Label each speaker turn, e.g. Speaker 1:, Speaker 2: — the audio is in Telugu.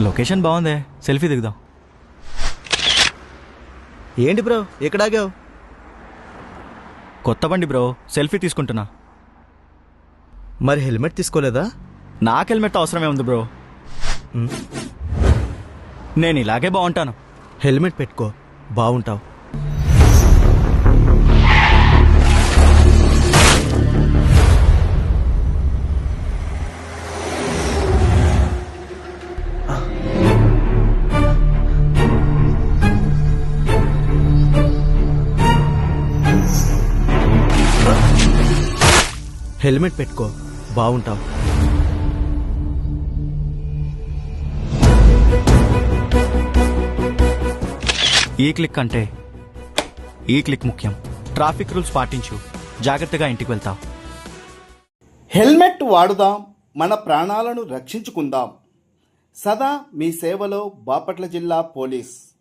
Speaker 1: లొకేషన్ బాగుందే. సెల్ఫీ దిగుదాం.
Speaker 2: ఏంటి బ్రో? ఎక్కడ ఆగావు?
Speaker 1: కొత్త బండి బ్రో. సెల్ఫీ తీసుకుంటున్నా.
Speaker 2: మరి హెల్మెట్ తీసుకోలేదా?
Speaker 1: నాకు హెల్మెట్ అవసరమే ఉంది బ్రో. నేను ఇలాగే బాగుంటాను.
Speaker 2: హెల్మెట్ పెట్టుకో. బాగుంటావు. హెల్మెట్ పెట్టుకో. బాగుంటావు
Speaker 1: ఈ క్లిక్ అంటే ఈ క్లిక్ ముఖ్యం. ట్రాఫిక్ రూల్స్ పాటించు. జాగ్రత్తగా ఇంటికి వెళ్తావు.
Speaker 3: హెల్మెట్ వాడుదాం మన ప్రాణాలను రక్షించుకుందాం. సదా మీ సేవలో బాపట్ల జిల్లా పోలీస్.